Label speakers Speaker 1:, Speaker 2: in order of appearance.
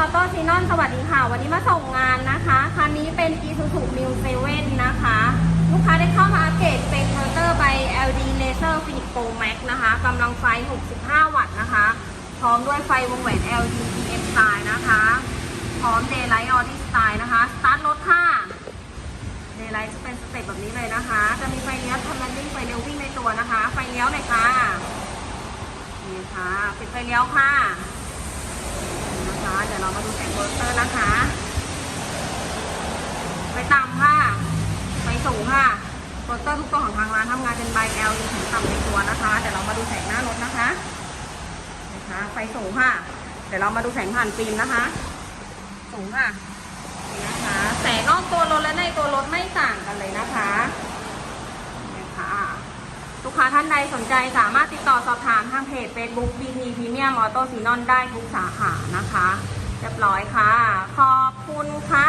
Speaker 1: อโต้ซีนอนสวัสดีค่ะ วันนี้มาส่งงานนะคะคันนี้เป็น Isuzu New 7นะคะ ลูกค้าได้เข้ามาอัปเกรดเป็นมอเตอร์ใบ LD Laser Phoenix Pro Max นะคะกำลังไฟ 65 วัตต์นะคะ พร้อมด้วยไฟวงแหวน LED DM Style นะคะ พร้อม Daylight Audi Style นะคะ สตาร์ทรถค่ะ Daylight จะเป็นสเต็ปแบบนี้เลยนะคะ จะมีไฟเลี้ยวทำลันดิ้งไฟเลี้ยววิ่งในตัวนะคะ ไฟเลี้ยวหน่อยค่ะนี่ค่ะปิดไฟเลี้ยวค่ะ เดี๋ยวเรามาดูแสงโปสเตอร์นะคะ ไฟต่ำค่ะไฟสูงค่ะโปสเตอร์ทุกตัวของทางร้านทำงานเป็นใบ LED ถึงต่ำในตัวนะคะเดี๋ยวเรามาดูแสงหน้ารถนะคะนะคะไฟสูงค่ะ เดี๋ยวเรามาดูแสงผ่านฟิล์มนะคะ สูงค่ะนะคะ แสงนอกตัวรถและในตัวรถไม่ต่างกันเลยนะคะนี่ค่ะลูกค้าท่านใดสนใจสามารถติดต่อสอบถามทางเพจ Facebook BT Premium Auto s e n o n ได้ทุกสาขานะคะ เรียบร้อยค่ะ ขอบคุณค่ะ